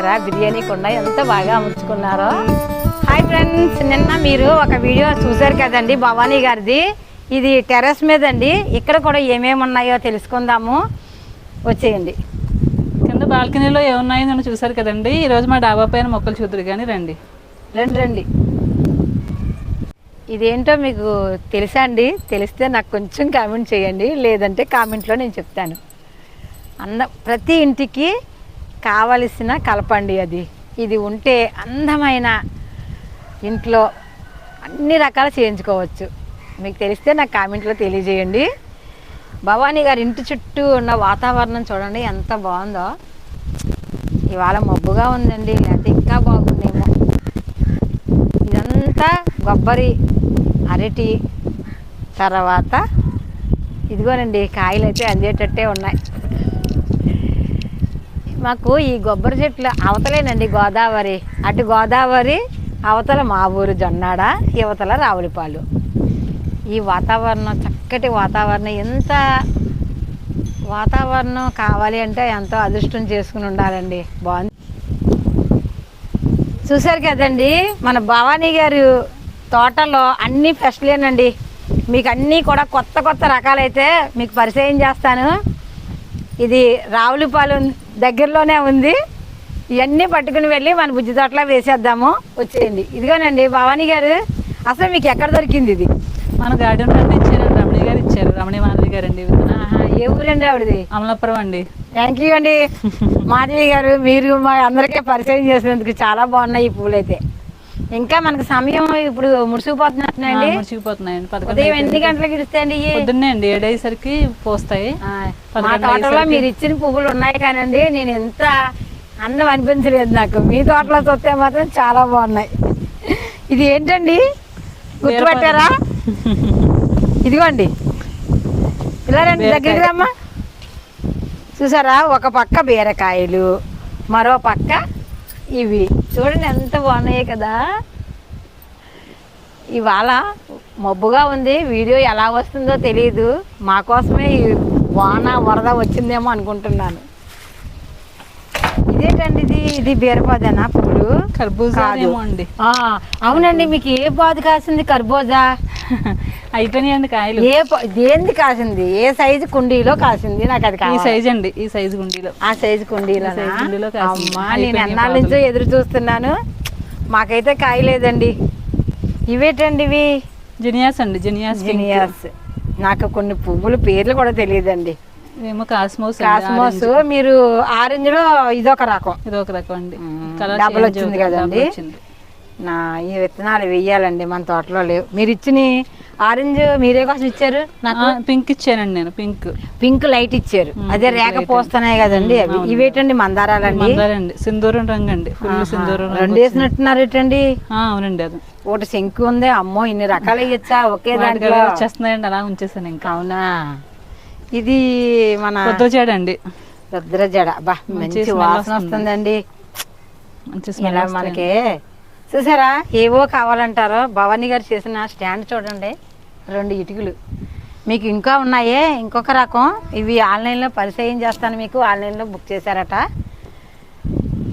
చూసారా? బిర్యానీ కుండ ఎంత బాగా అమర్చుకున్నారో హాయ్ ఫ్రెండ్స్ నిన్న మీరు ఒక వీడియో చూసారు కదండి భవానీ గారిది. ఇది టెర్రస్ మీద అండి ఇక్కడ కూడా ఏమేమి ఉన్నాయో తెలుసుకుందాము. వచ్చేయండి. కింద బాల్కనీలో ఏమున్నాయో నన్ను చూసారు కదండి. ఈ రోజు మా డాబా పైన మొక్కలు చూద్దరు కానీ రండి. రండి రండి. ఇదేంటో మీకు తెలుసా అండి? తెలిస్తే నాకు కొంచెం కామెంట్ చేయండి. లేదంటే కామెంట్లో నేను చెప్తాను. అంద ప్రతి ఇంటికి కావలసిన కలపండి అది. ఇది ఉంటే అందమైన ఇంట్లో అన్ని రకాలు చేయించుకోవచ్చు. మీకు తెలిస్తే నాకు కామెంట్లో తెలియజేయండి. భవానీ గారి ఇంటి చుట్టూ ఉన్న వాతావరణం చూడండి ఎంత బాగుందో. ఇవాళ మబ్బుగా ఉందండి లేకపోతే ఇంకా బాగుందేమో. ఇదంతా కొబ్బరి అరటి తర్వాత ఇదిగోనండి కాయలు అయితే అందేటట్టే ఉన్నాయి. మాకు ఈ కొబ్బరి చెట్లు అవతలేనండి గోదావరి. అటు గోదావరి అవతల మా ఊరు జొన్నాడ యువతల రావులపాలు. ఈ వాతావరణం చక్కటి వాతావరణం. ఎంత వాతావరణం కావాలి అంటే ఎంతో అదృష్టం చేసుకుని ఉండాలండి. బాగుంది. చూశారు కదండి మన భవానీ గారు తోటలో అన్ని ఫ్రెష్లేనండి మీకు అన్నీ కూడా కొత్త కొత్త రకాలైతే మీకు పరిచయం చేస్తాను. ఇది రావులపాలెం దగ్గరలోనే ఉంది. ఇవన్నీ పట్టుకుని వెళ్ళి మన బుజ్జి తోటలో వేసేద్దాము. వచ్చేయండి. ఇదిగోనండి భవానీ గారు అసలు మీకు ఎక్కడ దొరికింది ఇది? మన గార్డెన్ గారు ఇచ్చారు రమణి గారు ఇచ్చారు. రమణి మాధవి గారు అండి ఏ ఊరండి ఆవిడది? అమలాపురం అండి. థ్యాంక్ యూ అండి. మాధవి గారు మీరు మా అందరికీ పరిచయం చేసినందుకు చాలా బాగున్నాయి ఈ పూలు అయితే ఇంకా మనకు సమయం ఇప్పుడు ముడిసిపోతున్నట్టునండి ఉదయం ఎన్ని గంటలకు ఇస్తాయండి పొద్దున్నే అండి ఏడయ్యేసరికి పోస్తాయి. మా తోటలో మీరు ఇచ్చిన పువ్వులు ఉన్నాయి కానండి నేను ఎంత అందం అనిపించలేదు నాకు. మీ తోటలో చూస్తే మాత్రం చాలా బాగున్నాయి. ఇది ఏంటండి? గుర్తుపట్టారా? ఇదిగోండి. ఇలా రండి. దగ్గరికి రమ్మా. చూసారా? ఒక పక్క బీరకాయలు మరో పక్క ఇవి. చూడండి ఎంత బాగున్నాయి కదా. ఇవాళ మబ్బుగా ఉంది వీడియో ఎలా వస్తుందో తెలియదు మా కోసమే ఈ వాన వరద వచ్చిందేమో అనుకుంటున్నాను. ఇదేంటండి ఇది? ఇది బీరపాదేనా పువ్వులు? కర్బూజా అవునండి మీకు ఏ బాధ కాసింది కర్బూజా? అయిపోయినాయండి కాయలు. ఏ దేంది కాసింది? ఏ సైజు కుండీలో కాసింది? నాకు అది ఈ సైజ్ అండి ఈ సైజ్ గుండీలో ఆ సైజు కుండీలో కుండీలో. అమ్మా నేను ఎన్నాళ్ళ నుంచో. ఎదురు చూస్తున్నాను. మాకైతే కాయలేదండి. ఇవేటండి ఇవి? జినియాస్ అండి జినియాస్. జినియాస్. నాకు కొన్ని పువ్వుల పేర్లు కూడా తెలియదండి. ఏమో కాస్మోస్ కాస్మోస్. మీరు ఆరెంజ్లో ఇదొక రకం ఇది ఒక రకం అండి చేంజ్ వచ్చింది కదండి? నా ఈ విత్తనాలు వెయ్యాలండి మన తోటలో లేవు. మీరు ఇచ్చిన ఆరెంజ్ మీరే కోసం ఇచ్చారు? నాకు పింక్ ఇచ్చానండి నేను పింక్. పింక్ లైట్ ఇచ్చారు. అదే రేఖ పోస్తున్నాయి కదండి అవి. ఇవేటండి మందారాలండి? మందారండి సింధూరం రంగు అండి ఫుల్. సింధూరం రెండు. వేసినట్టున్నారు ఏంటండి అవునండి అది. ఒకటి శంకు ఉంది అమ్మో ఇన్ని రకాలు ఇచ్చా ఒకే దాంట్లో. వచ్చేస్తున్నాయండి అలా ఉంచేసాను ఇంకా. అవునా? ఇది మన కుదరచాడండి రుద్ర జడ బా మంచి వాసన వస్తుంది. వస్తుందండి. మంచి మనకి చూసారా? ఏవో కావాలంటారో భవానీ గారు చేసిన స్టాండ్ చూడండి. రెండు ఇటుకలు. మీకు ఇంకా ఉన్నాయే? ఇంకొక రకం. ఇవి ఆన్లైన్లో పరిచయం చేస్తాను మీకు. ఆన్లైన్లో బుక్ చేశారట.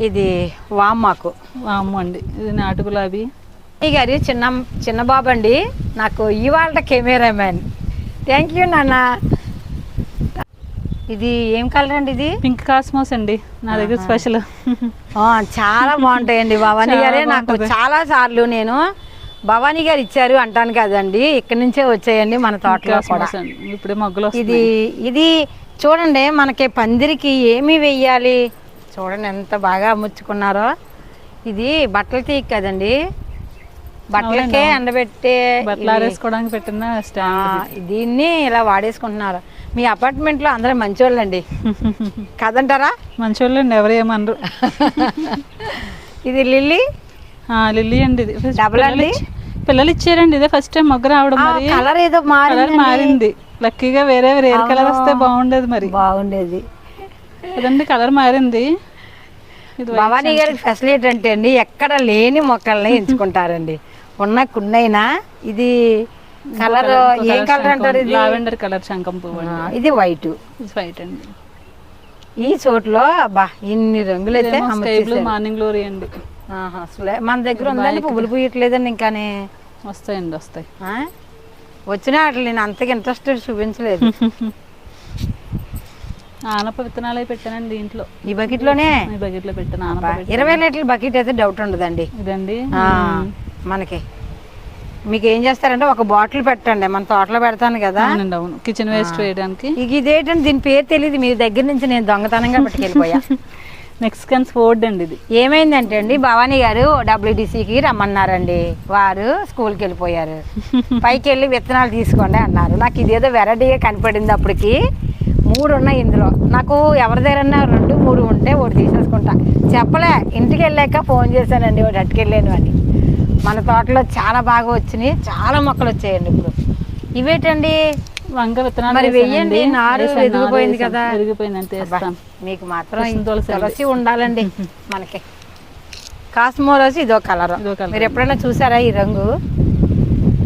ఇది వామ్మాకు. వాము అండి. ఇది నాటు గులాబీ. ఈ గారి చిన్న చిన్న బాబు అండి నాకు ఇవాళ కెమెరామ్యాన్. థ్యాంక్ యూ నాన్న. ఇది ఏం కలర్ అండి ఇది? పింక్ కాస్మోస్ అండి. నా దగ్గర స్పెషల్. ఆ, చాలా బాగుంటాయండి భవానీ గారే. నాకు. చాలా సార్లు నేను భవానీ గారు ఇచ్చారు అంటాను కదండి. ఇక్కడి నుంచే వచ్చాయండి మన తోటలో కూడా. ఇప్పుడే మొగ్గలు ఇది ఇది చూడండి మనకి పందిరికి ఏమి వెయ్యాలి? చూడండి ఎంత బాగా అమ్ముచ్చుకున్నారో. ఇది బట్టల తీగ కదండి. బట్టలకే. ఎండబెట్టే బట్టలు. ఆరేసుకోవడానికి పెట్టిన దీన్ని ఇలా వాడేసుకుంటున్నారు. మీ అపార్ట్మెంట్లో అందరూ మంచోళ్ళండి. కదంటారా? మంచోళ్ళండి ఎవరు ఏమనరు. ఇది లిల్లీ? లిల్లీ అండి ఇది. డబుల్ అండి? పిల్లలు ఇచ్చారండి ఇదే ఫస్ట్ టైం మొగ్గ రావడం మరి. కలర్ ఏదో కలర్ మారింది. లక్కీగా వేరే వేరే కలర్ వస్తే బాగుండేది మరి. బాగుండేది. అదండి కలర్ మారింది. భవానీ గారికి ఫెసిలిటీ అంటే అండి ఎక్కడ లేని మొక్కల్ని ఎంచుకుంటారండి. ఉన్న కున్నైనా ఇది కలర్ ఏం కలర్ అంటారు ఇది? లావెండర్ కలర్ శంఖం పువ్వు ఇది వైట్. వైట్ అండి. ఈ చోట్లో అబ్బా ఇన్ని రంగులు అయితే మార్నింగ్ గ్లోరీ అండి. మన దగ్గర ఉందండి పువ్వులు పూయట్లేదండి ఇంకానే. వస్తాయండి వస్తాయి? వచ్చినా అట్లా నేను అంతగా ఇంట్రెస్ట్ చూపించలేదు. ఆనప విత్తనాలు పెట్టానండి ఇంట్లో. ఈ బకెట్లోనే? ఈ బకెట్లో పెట్టాను ఆనప అబ్బా, పెట్టాను. ఇరవై లీటర్ల బకెట్ అయితే డౌట్ ఉండదండి. ఇదండి? మనకి. మీకు ఏం చేస్తారంటే ఒక బాటిల్ పెట్టండి మన తోటలో పెడతాను కదా. అవునండి అవును. కిచెన్ వేస్ట్ వేయడానికి. ఇక ఇదేంటంటే దీని పేరు తెలియదు మీ దగ్గర నుంచి నేను దొంగతనంగా పట్టుకెళ్ళిపోయా. మెక్సికన్స్ ఫోర్డ్ అండి ఇది. ఏమైందంటే అండి భవానీ గారు డబ్ల్యూడిసికి రమ్మన్నారండి. వారు స్కూల్కి వెళ్ళిపోయారు. పైకి వెళ్ళి విత్తనాలు తీసుకోండి అన్నారు. నాకు ఇదేదో వెరైటీగా కనపడింది అప్పటికి. మూడు ఉన్నాయి ఇందులో. నాకు ఎవరి దగ్గర రెండు మూడు ఉంటే ఒకటి తీసేసుకుంటా. చెప్పలే ఇంటికి వెళ్ళాక ఫోన్ చేశానండి ఒకటి అట్టుకెళ్ళాను అని. మన తోటలో చాలా బాగా వచ్చినాయి. చాలా మొక్కలు వచ్చాయండి ఇప్పుడు. ఇవేటండి? వంగ విత్తనాలు మరి. వెయ్యండి, నారు ఎదిగిపోయింది. కదా. ఎదిగిపోయింది అంతే మీకు మాత్రం తులసి ఉండాలండి మనకి. కాస్మోరస్ ఇదో కలర్. మీరు ఎప్పుడైనా చూసారా ఈ రంగు?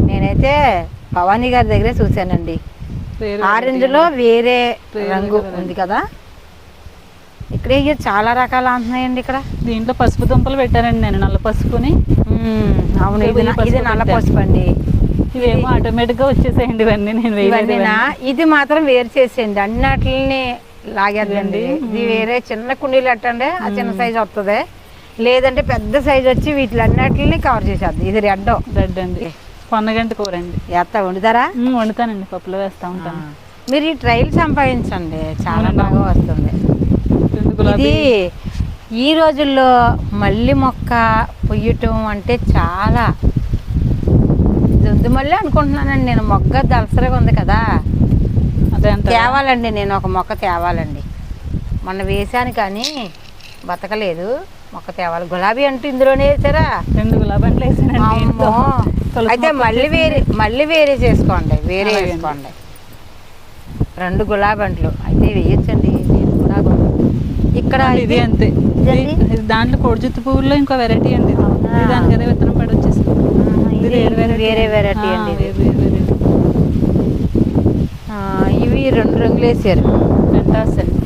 నేనైతే భవానీ గారి దగ్గరే చూశానండి. వేరు ఆరెంజ్లో వేరే రంగు ఉంది కదా. ఇక్కడ ఇక చాలా రకాలు అంటున్నాయండి ఇక్కడ. దీంట్లో పసుపు దుంపలు పెట్టానండి నేను నల్ల పసుపుని. అవును ఇది నల్ల. పసుపు అండి ఇవేమో ఆటోమేటిక్గా వచ్చేసాయండి ఇవన్నీ నేను ఇది మాత్రం వేరు చేసేయండి అన్నిటిని లాగేద్దండి. ఇది వేరే చిన్న కుండీలు అట్టండి ఆ చిన్న సైజ్ వస్తుంది లేదంటే పెద్ద సైజ్ వచ్చి వీటిలన్నిటిని కవర్ చేసేద్ది. ఇది రెడ్. రెడ్ అండి. పొన్నగంట కూర అండి. ఎత్త వండుతారా? వండుతానండి పప్పులో వేస్తా ఉంటాను. మీరు ఈ ట్రైల్ సంపాదించండి చాలా. బాగా వస్తుంది. ఇది ఈ రోజుల్లో మల్లి మొక్క పొయ్యటం అంటే చాలా దొందు మళ్ళీ అనుకుంటున్నానండి నేను. మొగ్గ దలసరిగా ఉంది కదా. తేవాలండి నేను. ఒక మొక్క తేవాలండి. మొన్న వేసాను కానీ బతకలేదు. మొక్క తేవాలి. గులాబీ అంటే ఇందులోనే వేసారా? రెండు గులాబీ అయితే మళ్ళీ వేరే మళ్ళీ వేరే చేసుకోండి. వేరే. వేసుకోండి. రెండు గులాబీ అంట్లు. అయితే వేయచ్చండి. ఇక్కడ ఇది అంతే? ఇది- దాంట్లో కోడిజుత్తు పువ్వుల్లో ఇంకో వెరైటీ అండి దానికి అదే విత్తనం పడి వచ్చేసి ఇది వేరే వెరైటీ అండి ఇవి రెండు రంగులు వేసారు. పెంటాస్ అండి.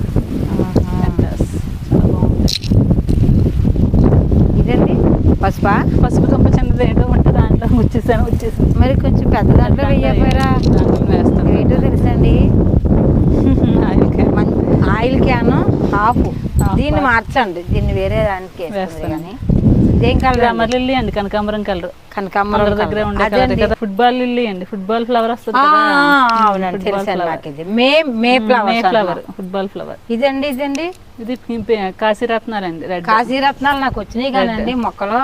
ఇదండి. పసుపా? పసుపు దుంప చిన్నది ఏంటో ఉంటే దాంట్లో వచ్చేసాను వచ్చేసింది. మరి కొంచెం పెద్ద దాంట్లో వెయ్యపోయారా దాంట్లో వేస్తాను. ఏంటో తెలుసండి. Oil can. హాఫ్ దీన్ని. మార్చండి. దీన్ని వేరే దానికి. కానీ. ఇదేం కలర్ రామర్ లిల్లీ అండి కనకాంబరం కలర్. కనకాంబరం దగ్గర. ఉండే ఫుట్బాల్ లిల్లీ అండి. ఫుట్బాల్ ఫ్లవర్ వస్తుంది అవునండి. ఫ్లవర్. నాకు ఇది. May may may flower flower football flower. ఇదండి ఇదండి? ఇది కాశీరత్నాలు అండి కాశీరత్నాలు నాకు వచ్చినాయి కానండి. మొక్కలు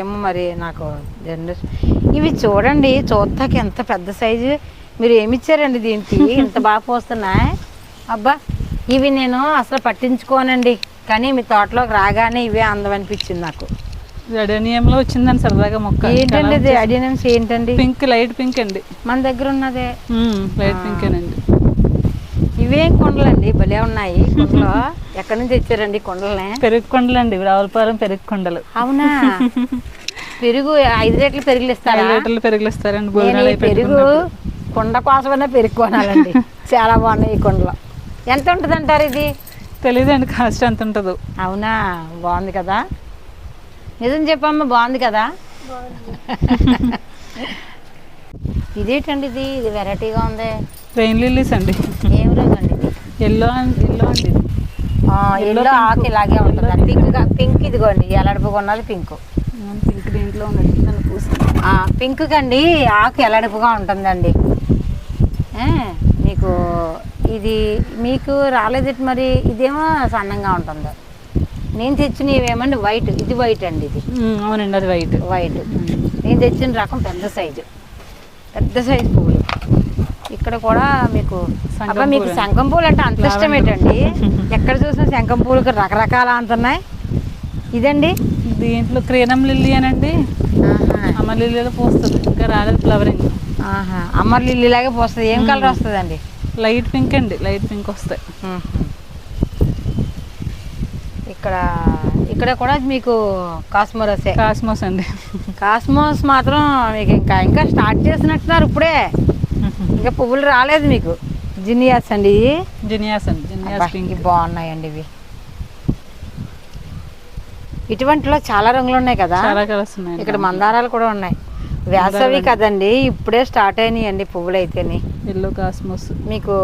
ఏమో మరి నాకు జనరేషన్ ఇవి చూడండి చూస్తాకి ఎంత పెద్ద సైజు. మీరు ఏమి ఇచ్చారండి దీనికి? ఇంత బాగా పోస్తున్నాయి? అబ్బా ఇవి నేను అసలు పట్టించుకోనండి. కానీ మీ తోటలోకి రాగానే ఇవే అందం అనిపించింది నాకు రెడనియంలో వచ్చిందని సరదాగా మొక్క. ఏంటండి ఇది? ఏంటండి? పింక్ లైట్ పింక్ అండి. మన దగ్గర ఉన్నదే. లైట్ పింక్ అండి. ఇవేం కొండలండి భలే ఉన్నాయి. కొండలు ఎక్కడి నుంచి తెచ్చారండి కొండలనే? పెరుగు కొండలు అండి రావులపాలెం పెరుగు కొండలు. అవునా? పెరుగు ఐదు రేట్లు పెరుగులు ఇస్తారా? ఐదు లీటర్లు పెరుగులు ఇస్తారండి పెరుగు. కుండ కోసమైనా పెరుగు కొనాలండి. చాలా బాగున్నాయి ఈ కుండలో. ఎంత ఉంటుంది అంటారు ఇది? తెలీదండి కాస్ట్ ఎంత ఉంటుందో అవునా బాగుంది కదా. నిజం చెప్పమ్మా బాగుంది కదా. ఇదేంటండి ఇది? ఇది వెరైటీగా ఉంది. రెయిన్ లిల్లీస్ అండి. ఏం రంగు అండి ఇది? ఎల్లో ఎల్లో అండి. ఎల్లో ఆకు ఇలాగే ఉంటుంది? Pink pink. ఇదిగోండి ఎలడుపుగా ఉన్నది పింక్. పింక్ దీంట్లో ఉన్నట్టు పూస్తుంది పింక్ కండి ఆకు ఎలడుపుగా ఉంటుందండి. ఏ, మీకు ఇది మీకు రాలేదు మరి ఇదేమో సన్నంగా ఉంటుంది. నేను తెచ్చిన ఇవేమండి? వైట్ ఇది వైట్ అండి ఇది. అవునండి అది వైట్ వైట్ నేను తెచ్చిన రకం పెద్ద సైజు పెద్ద సైజు పువ్వులు ఇక్కడ కూడా మీకు అబ్బా మీకు. శంఖం పూలు అంటే అంత ఇష్టం. ఏంటండి? ఎక్కడ చూసినా శంఖం పూలకు రకరకాల అంటున్నాయి. ఇదండి? దీంట్లో క్రీనం లిల్లీ అనండి. అమ్మ లిల్లీలో పూస్తుంది. ఇంకా రాలేదు ఫ్లవరింగ్ ఆహా. అమర్ లిల్లీ లాగే పోస్తుంది. ఏం కలర్ వస్తుందండి? లైట్ పింక్ అండి లైట్ పింక్ వస్తాయి. ఇక్కడ ఇక్కడ కూడా మీకు కాస్మోరసే. కాస్మోస్ అండి. కాస్మోస్ మాత్రం మీకు ఇంకా ఇంకా స్టార్ట్ చేసినట్టున్నారు ఇప్పుడే. ఇంకా పువ్వులు రాలేదు మీకు. జినియాస్ అండి జినియాస్ అండి జినియాస్ పింక్. ఇవి బాగున్నాయండి ఇవి. ఇటువంటిలో చాలా రంగులు ఉన్నాయి కదా? చాలా కలర్స్ ఉన్నాయి ఇక్కడ మందారాలు కూడా ఉన్నాయి. వేసవి కదండి ఇప్పుడే స్టార్ట్ అయినాయండి పువ్వులు అయితేని ఎల్లో కాస్మోస్. మీకు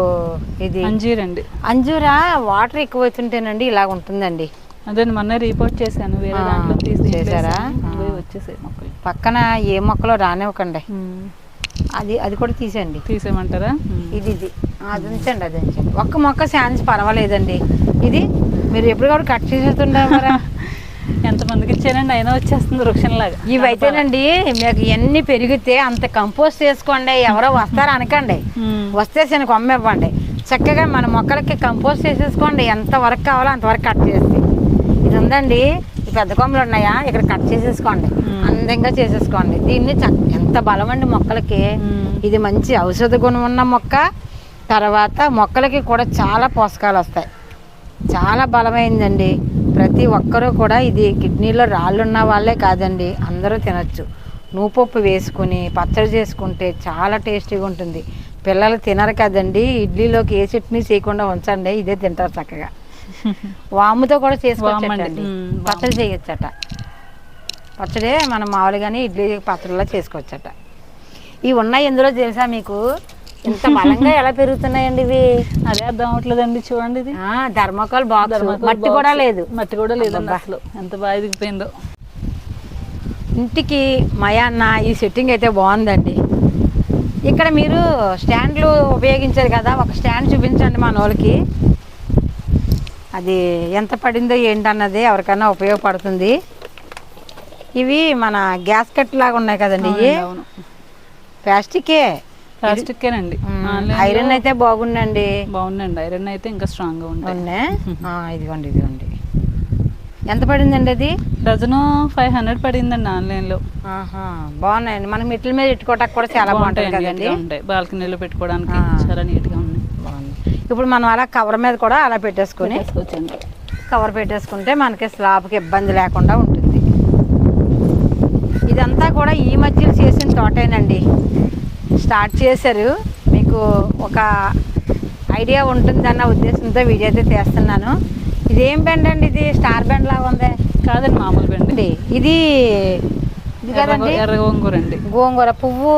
ఇది అంజీర్ అండి అంజూరా వాటర్ ఎక్కువ అవుతుంటేనండి ఇలా ఉంటుందండి. అదే మొన్న రిపోర్ట్ చేశాను వేరే దాంట్లో చేశారా? వచ్చేసాయి మొక్కలు. పక్కన ఏ మొక్కలో రానివ్వకండి. అది అది కూడా తీసేయండి. తీసేయమంటారా. ఇది ఇది. అది ఉంచండి అది ఉంచండి. ఒక్క మొక్క ఛాన్స్ పర్వాలేదండి. ఇది మీరు ఎప్పుడు కూడా కట్ చేసేస్తుంటారా ఎంతమందికి ఇచ్చానండి? అయినా వచ్చేస్తుంది వృక్షంలాగా. ఇవైతేనండి మీకు ఎన్ని పెరిగితే అంత కంపోస్ట్ చేసుకోండి ఎవరో వస్తారో అనకండి. వస్తే శని కొమ్మ ఇవ్వండి. చక్కగా మన మొక్కలకి కంపోస్ట్ చేసేసుకోండి. ఎంత వరకు కావాలో అంతవరకు కట్ చేసి. ఇది ఉందండి ఈ పెద్ద కొమ్మలు ఉన్నాయా? ఇక్కడ కట్ చేసేసుకోండి. అందంగా చేసేసుకోండి. దీన్ని ఎంత బలం అండి మొక్కలకి. ఇది మంచి ఔషధ గుణం ఉన్న మొక్క. తర్వాత మొక్కలకి కూడా చాలా పోషకాలు వస్తాయి. చాలా బలమైందండి. ప్రతి ఒక్కరూ కూడా ఇది కిడ్నీలో రాళ్ళు ఉన్న వాళ్ళే కాదండి అందరూ తినచ్చు. నూపప్పు వేసుకుని పచ్చడి చేసుకుంటే చాలా టేస్టీగా ఉంటుంది. పిల్లలు తినరు కదండి ఇడ్లీలోకి ఏ చట్నీ చేయకుండా ఉంచండి ఇదే తింటారు చక్కగా. వాముతో కూడా చేసుకోవచ్చండి. పచ్చడి చేయొచ్చట. పచ్చడే మనం మామూలుగానే ఇడ్లీ పచ్చడిలో చేసుకోవచ్చట. ఇవి ఉన్నాయి ఎందులో తెలుసా మీకు? ఇంత బలంగా ఎలా పెరుగుతున్నాయండి ఇవి? అదే అర్థం అవట్లేదండి చూడండి ఇది. ఆ, ధర్మకోల్ ధర్మకోల్ మట్టి. కూడా లేదు. మట్టి కూడా అబ్బబ్బా. అసలు. ఎంత బాగా ఎదిగిపోయిందో ఇంటికి మయాన్న ఈ సెట్టింగ్ అయితే బాగుందండి. ఇక్కడ మీరు స్టాండ్లు ఉపయోగించారు కదా ఒక స్టాండ్ చూపించండి మన వాళ్ళకి అది ఎంత పడిందో ఏంటన్నది ఎవరికైనా ఉపయోగపడుతుంది. ఇవి మన గ్యాస్ కట్ లాగా ఉన్నాయి కదండి ఇవి. అవును. ప్లాస్టికే. ఆన్లైన్లో ఐరన్ అయితే బాగుండండి బాగుందండి. ఐరన్ అయితే ఇంకా ఉంటాయి. అవునే? ఆ, ఇదిగోండి ఇదిగోండి. ఎంత పడిందండి అది? డజను ఫైవ్ హండ్రెడ్ పడిందండి ఆన్లైన్లో. ఆహా, బాగున్నాయండి. మనం మెట్ల మీద పెట్టుకోవటానికి కూడా చాలా కదండి. ఉంటాయి. బాల్కనీలో పెట్టుకోవడానికి. చాలా నీట్గా ఉన్నాయి. బాగుంది. ఇప్పుడు మనం అలా కవర్ మీద కూడా అలా పెట్టేసుకుని కవర్ పెట్టేసుకుంటే మనకి స్లాబ్కి ఇబ్బంది లేకుండా ఉంటుంది. ఇదంతా కూడా ఈ మధ్యలో చేసిన తోటేనండి. స్టార్ట్ చేశారు. మీకు ఒక ఐడియా ఉంటుందన్న ఉద్దేశంతో వీడియో అయితే తీస్తున్నాను. ఇదేం బెండ్ అండి ఇది? స్టార్ బెండ్ లాగా ఉంది? కాదండి మామూలు బెండి. అండి ఇది ఇది కదండి? ఎర్ర గోంగూర అండి. గోంగూర. పువ్వు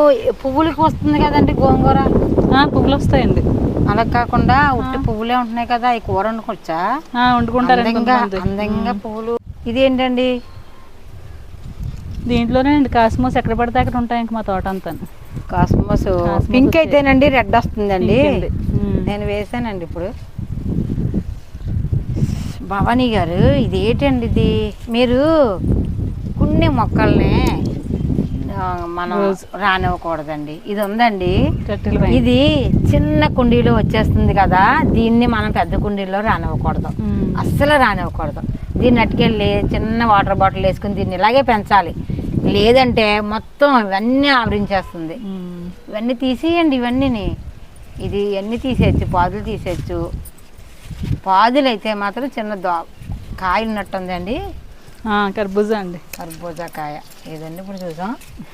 పువ్వులకి వస్తుంది కదండి గోంగూర? ఆ, పువ్వులు వస్తాయండి. అలా కాకుండా ఉట్టి పువ్వులే ఉంటున్నాయి కదా ఈ కూర వండుకోవచ్చా? ఆ, వండుకుంటారండి అందంగా పువ్వులు. ఇదేంటండి? దీంట్లోనే అండి కాస్మోస్ ఎక్కడ పడితే అక్కడ ఉంటాయి ఇంక మా తోట అంతా కాస్మోస్ కాస్మోస్ పింక్. అయితేనండి రెడ్ వస్తుందండి. నేను వేసానండి ఇప్పుడు భవానీ గారు ఇది ఏంటండి ఇది మీరు కొన్ని మొక్కల్ని మనం. రానివ్వకూడదండి ఇది ఉందండి. ఇది చిన్న కుండీలో వచ్చేస్తుంది కదా దీన్ని మనం పెద్ద కుండీలో రానివ్వకూడదు. అస్సలు రానివ్వకూడదు దీన్ని అట్టుకెళ్ళి చిన్న వాటర్ బాటిల్ వేసుకుని దీన్ని ఇలాగే పెంచాలి లేదంటే మొత్తం ఇవన్నీ ఆవరించేస్తుంది. ఇవన్నీ తీసేయండి ఇవన్నీని. ఇది ఇవన్నీ తీసేయచ్చు? పాదులు తీసేయచ్చు. పాదులు అయితే మాత్రం చిన్న దో కాయ ఉన్నట్టుందండి కర్బూజా అండి. కర్బూజా కాయ. ఏదండి ఇప్పుడు చూసాం?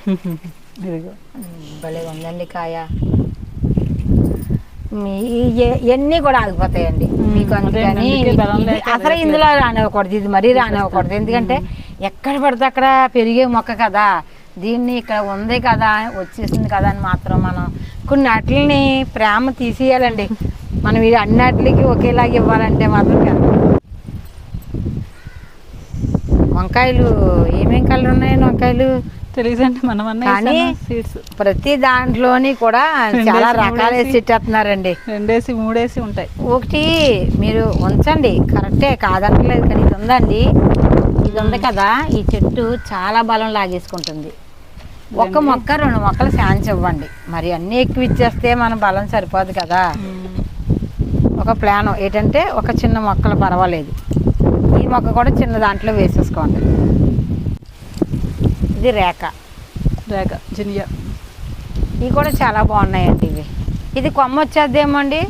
భలే ఉందండి కాయ. ఇవన్నీ కూడా ఆగిపోతాయండి. మీకు అందుకని అసలు ఇందులో రానివ్వకూడదు. ఇది మరీ రానివ్వకూడదు. ఎందుకంటే ఎక్కడ పడితే అక్కడ పెరిగే మొక్క కదా. దీన్ని ఇక్కడ ఉంది కదా వచ్చేసింది కదా అని మాత్రం మనం కొన్ని వాటిని ప్రేమ తీసేయాలండి. మనం ఈ అన్నిటికి ఒకేలాగా ఇవ్వాలంటే మాత్రం కాదు వంకాయలు ఏమేం కలర్ ఉన్నాయండి వంకాయలు? తెలియదండి మనం కానీ- సీడ్స్. ప్రతి దాంట్లోని కూడా చాలా రకాలు మూడేసి. చెట్టేస్తున్నారండి రెండేసి మూడేసి ఉంటాయి. ఒకటి మీరు ఉంచండి. కరెక్టే కాదంటలేదు కానీ ఇది ఉందండి. ఇది ఉంది కదా ఈ చెట్టు చాలా బలం లాగేసుకుంటుంది. ఒక మొక్క రెండు మొక్కలు ఛాన్స్ ఇవ్వండి. మరి అన్నీ ఎక్కువ ఇచ్చేస్తే మన బలం సరిపోదు కదా. ఒక ప్లాన్ ఏంటంటే ఒక చిన్న మొక్కలు పర్వాలేదు. ఈ మొక్క కూడా చిన్న దాంట్లో వేసేసుకోండి. ఇది రేఖ. రేఖ జినియా. ఇవి కూడా చాలా బాగున్నాయండి ఇవి. ఇది కొమ్మ వచ్చేద్దేమో అండి?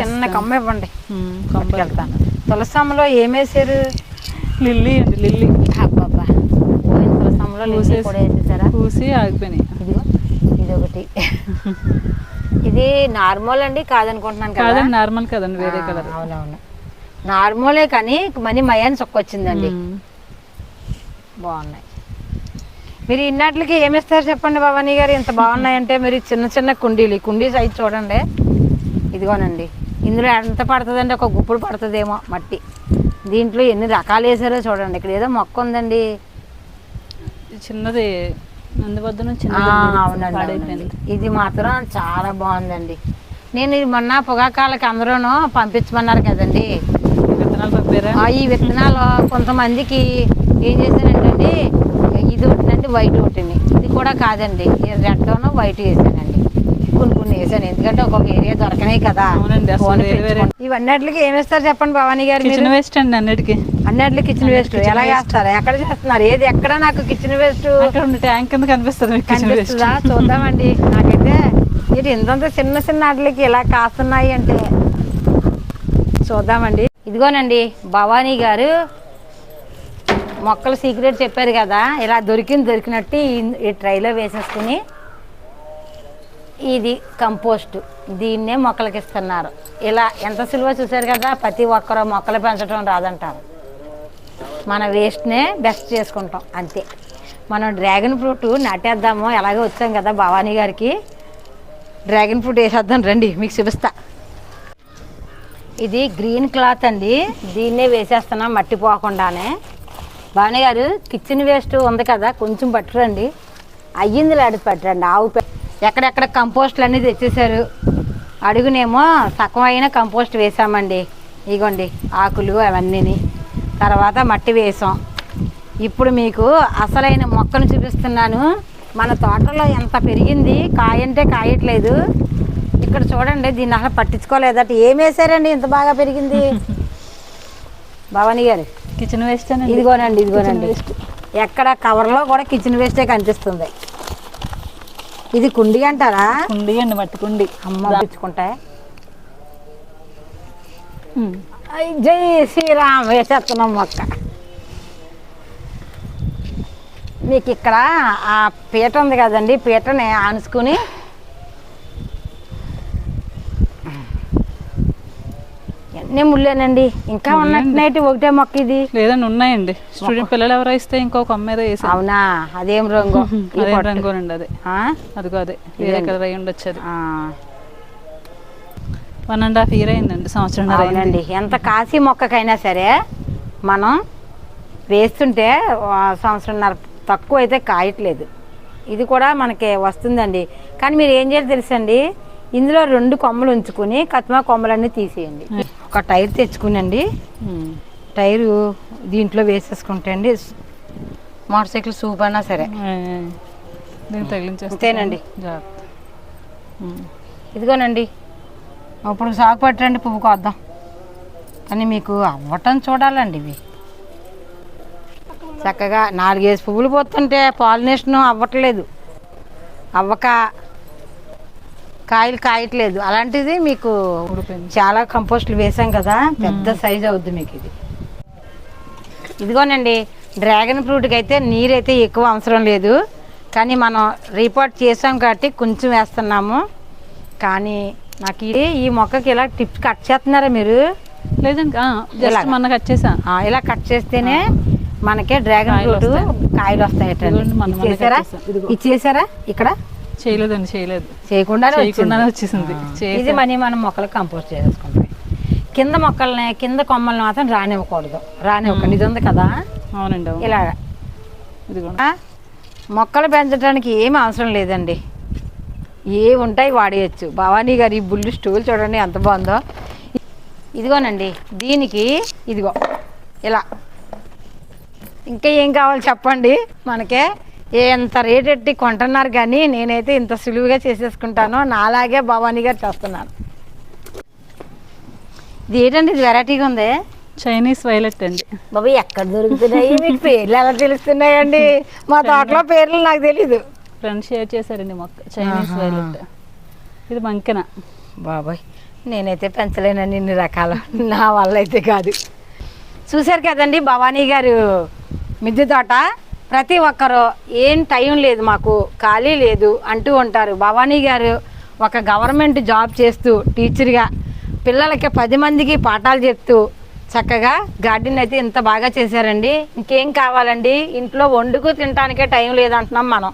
చిన్న కొమ్మ ఇవ్వండి. మ్మ్, కొమ్మలు. పట్టుకెళ్తాను తులసమ్మలో ఏమేసారు లిల్లీ అండి లిల్లీ. అబ్బబ్బా. తులసమ్మలో లిల్లీ కూడా వేసేసారా? పూసి ఆగిపోయినాయి. ఇదిగో ఇది నార్మల్ అండి కాదనుకుంటున్నాను కదా? కాదండి నార్మల్ కదండి వేరే కలర్. అవునవును. నార్మలే కానీ మనీ మయాన్ వచ్చిందండి బాగున్నాయి. మీరు ఇన్నట్లకి ఏమి ఇస్తారు చెప్పండి భవానీ గారు? ఇంత బాగున్నాయంటే మీరు చిన్న చిన్న కుండీలు కుండీ సైజ్ చూడండి. ఇదిగోనండి. ఇందులో ఎంత పడుతుందండి? ఒక గుప్పుడు పడుతుందేమో మట్టి. దీంట్లో ఎన్ని రకాలు వేసారో చూడండి. ఇక్కడ ఏదో మొక్క ఉందండి. చిన్నది అందువద్దన అవునండి ఇది మాత్రం చాలా బాగుందండి. నేను ఇది మొన్న పొగాకాలకి అందరూను పంపించమన్నారు కదండి. ఈ విత్తనాలు కొంతమందికి ఏం చేశానంటే ఇది ఒకటినండి వైట్ ఒకటిని ఇది కూడా కాదండి. రెడ్ వైట్ వేసానండి కొన్ని కొన్ని వేసాను ఎందుకంటే ఒక్కొక్క ఏరియా దొరకనే కదా. అవునండి, అసలు పోనీ వేరే వేరే- పెంచుకోండి. ఇవన్నిటికి ఏం వేస్తారు చెప్పండి భవానీ గారు కిచెన్ వేస్ట్ అండి అన్నిటికీ. అన్నిటికి కిచెన్ వేస్ట్ ఎలా చేస్తారు? ఎక్కడ చేస్తున్నారు? ఏది ఎక్కడ నాకు కిచెన్ వేస్ట్ ట్యాంక్ కింద కనిపిస్తుంది కనిపిస్తుందా? చూద్దామండి. నాకైతే ఇది ఇంతంత చిన్న చిన్న వాటికి ఇలా కాస్తున్నాయి అంటే చూద్దామండి. ఇదిగోనండి భవానీ గారు మొక్కలు సీక్రెట్ చెప్పారు కదా. ఇలా దొరికింది దొరికినట్టు ఈ- ఈ ట్రైలో వేసేసుకుని ఇది కంపోస్ట్. దీన్నే మొక్కలకి ఇస్తున్నారు ఇలా ఎంత సులువ చూశారు కదా ప్రతి ఒక్కరు మొక్కలు పెంచడం రాదంటారు. మన వేస్ట్నే బెస్ట్ చేసుకుంటాం అంతే. మనం డ్రాగన్ ఫ్రూట్ నాటేద్దాము ఎలాగో వచ్చాం కదా భవానీ గారికి. డ్రాగన్ ఫ్రూట్ వేసేద్దాం రండి మీకు చూపిస్తా. ఇది గ్రీన్ క్లాత్ అండి దీన్నే వేసేస్తున్నాం మట్టి పోకుండానే. భవానీ గారు కిచెన్ వేస్ట్ ఉంది కదా కొంచెం పట్టురండి. అయ్యింది లాడి పట్టరండి ఆవు పె- ఎక్కడెక్కడ కంపోస్ట్లు అన్నీ తెచ్చేసారు అడుగునేమో సగం అయిన కంపోస్ట్ వేసామండి ఇగోండి ఆకులు అవన్నీని. తర్వాత మట్టి వేసాం. ఇప్పుడు మీకు అసలైన మొక్కను చూపిస్తున్నాను. మన తోటలో ఎంత పెరిగింది కాయ అంటే కాయట్లేదు. ఇక్కడ చూడండి దీన్ని అసలు పట్టించుకోలేదట ఏం వేసారండి ఇంత బాగా పెరిగింది? భవానీ గారు. కిచెన్ వేస్ట్ ఇదిగోనండి ఇదిగోనండి. ఎక్కడ కవర్లో కూడా కిచెన్ వేస్టే కనిపిస్తుంది. ఇది కుండి అంటారా? కుండి అండి మట్టి కుండి. అమ్మ పిచ్చుకుంటాయి ఐ, జై శ్రీరామ్ వేసేస్తున్నాం మొక్క? మీకు ఇక్కడ ఆ పీట ఉంది కదండి పీటని ఆనుకుని ఎన్ని ముళ్ళేనండి ఇంకా ఉన్నట్టునైతే ఒకటే మొక్క ఇది. లేదండి ఉన్నాయండి. స్టూడెంట్ పిల్లలు ఎవరో ఇస్తే ఇంకొక అమ్మ ఏదో అవునా? అదేం రంగు? అదే పొట్టు. రంగునండి అదే. ఆ? అదిగో అదే. వేరే? కలర్ అయి ఉండొచ్చు అది. వన్ అండ్ హాఫ్ ఇయర్ అయిందండి సంవత్సరం అవునండి. ఎంత కాశీ మొక్కకైనా సరే మనం వేస్తుంటే సంవత్సరంన్నర తక్కువ అయితే కాయట్లేదు. ఇది కూడా మనకి వస్తుందండి. కానీ మీరు ఏం చేయాలి తెలుసండి? ఇందులో రెండు కొమ్మలు ఉంచుకుని కత్మా కొమ్మలన్నీ తీసేయండి. ఒక టైర్ తెచ్చుకునండి. టైరు దీంట్లో వేసేసుకుంటే అండి మోటార్ సైకిల్ సూప్ అయినా సరే. దీన్ని తగిలించేస్తాను అంతేనండి. జాగ్రత్త. ఉమ్. ఇదిగోనండి. ఇప్పుడు సాగు పట్టండి పువ్వు కోద్దాం. కానీ మీకు అవ్వటం చూడాలండి ఇవి. చక్కగా నాలుగేసి పువ్వులు పోతుంటే పాలినేషన్ అవ్వట్లేదు. అవ్వక కాయలు కాయట్లేదు. అలాంటిది మీకు చాలా కంపోస్ట్లు వేసాం కదా పెద్ద సైజ్ అవుద్ది మీకు ఇది. ఇదిగోనండి డ్రాగన్ ఫ్రూట్కి అయితే నీరైతే ఎక్కువ అవసరం లేదు. కానీ మనం రిపోర్ట్ చేసాం కాబట్టి కొంచెం వేస్తున్నాము. కానీ నాకు ఇది ఈ మొక్కకి ఇలా టిప్స్ కట్ చేస్తున్నారా మీరు? లేదండి జస్ట్ ఇలాగా? మొన్న కట్ చేసా ఇలా కట్ చేస్తేనే మనకే డ్రాగన్ ఫ్రూట్ వస్తాయి. కాయలు వస్తాయటండి ఇదిగోండి, మొన్న మొన్న ఇచ్చేసారా? కట్ చేసాం. ఇదిగో. ఇచ్చేసారా? ఇక్కడ? చేయలేదండి చేయలేదు. చేయకుండానే చేయకుండానే. వచ్చేసింది. ఇది మనీ మనం మొక్కలు కంపోస్ట్ చేసుకుంటాం. కింద మొక్కల్ని కింద కొమ్మల్ని మాత్రం రానివ్వకూడదు. రానివ్వకండి. ఇది ఉంది కదా? అవునండి మొక్కలు పెంచడానికి ఏమి అవసరం లేదండి. ఏ ఉంటాయి వాడేయచ్చు. భవానీ గారి ఈ బుల్లు స్టూల్ చూడండి ఎంత బాగుందో. ఇదిగోనండి దీనికి ఇదిగో ఇలా. ఇంకా ఏం కావాలి చెప్పండి మనకే? ఎంత రేట్ ఎట్టి కొంటున్నారు కానీ నేనైతే ఇంత సులువుగా చేసేసుకుంటాను. నాలాగే భవానీ గారు చేస్తున్నాను ఇది ఏంటండి? ఇది వెరైటీగా ఉంది? చైనీస్ వైలెట్ అండి. బాబు ఎక్కడ దొరుకుతున్నాయి? మీకు పేర్లు ఎలా తెలుస్తున్నాయండి? మా తోటలో పేర్లు నాకు తెలీదు. ఫ్రెండ్ షేర్ చేశారండి మొక్క చైనీస్. వైలెట్. ఇది మంకెన. బాబాయ్ నేనైతే పెంచలేనండి ఇన్ని రకాలు. నా వల్ల అయితే కాదు. చూశారు కదండి భవానీ గారు మిద్దె తోట? ప్రతి ఒక్కరు ఏం టైం లేదు మాకు ఖాళీ లేదు అంటూ ఉంటారు. భవానీ గారు ఒక గవర్నమెంట్ జాబ్ చేస్తూ టీచర్గా పిల్లలకి పది మందికి పాఠాలు చెప్తూ చక్కగా గార్డెన్ అయితే ఇంత బాగా చేశారండి. ఇంకేం కావాలండి? ఇంట్లో వండుకు తినడానికే టైం లేదంటున్నాం మనం.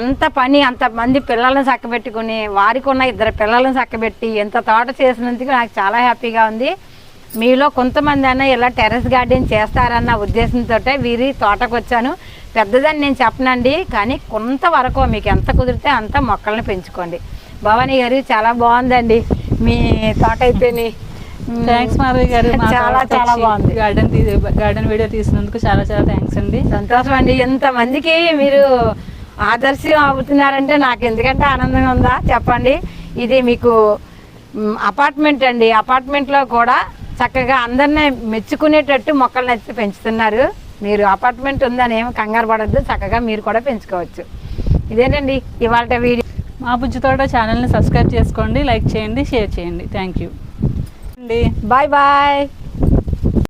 అంత పని అంత మంది పిల్లల్ని చక్కబెట్టుకుని వారికి ఉన్న ఇద్దరు పిల్లల్ని చక్కబెట్టి ఎంత తోట చేసినందుకు నాకు చాలా హ్యాపీగా ఉంది. మీలో కొంతమంది అన్న ఇలా టెర్రస్ గార్డెన్ చేస్తారన్న ఉద్దేశంతో వీరి తోటకు వచ్చాను పెద్దదని నేను చెప్పనండి కానీ కొంతవరకు మీకు ఎంత కుదిరితే అంత మొక్కల్ని పెంచుకోండి. భవానీ గారు చాలా బాగుందండి. మీ తోట అయితేని థ్యాంక్స్ మాధవి గారు చాలా చాలా బాగుంది. గార్డెన్ గార్డెన్ వీడియో తీసినందుకు చాలా చాలా థ్యాంక్స్ అండి. సంతోషం అండి ఎంతమందికి మీరు ఆదర్శం అవుతున్నారంటే నాకు ఎందుకంటే ఆనందంగా ఉందా? చెప్పండి. ఇది మీకు అపార్ట్మెంట్ అండి. అపార్ట్మెంట్లో కూడా చక్కగా అందరినీ మెచ్చుకునేటట్టు మొక్కలు నచ్చి పెంచుతున్నారు. మీరు అపార్ట్మెంట్ ఉందని ఏమి కంగారు పడద్దు చక్కగా మీరు కూడా పెంచుకోవచ్చు. ఇదేనండి ఇవాళ వీడియో. మా బుజ్జి తోట ఛానల్ని సబ్స్క్రైబ్ చేసుకోండి లైక్ చేయండి షేర్ చేయండి. థ్యాంక్ యూ అండి బాయ్ బాయ్.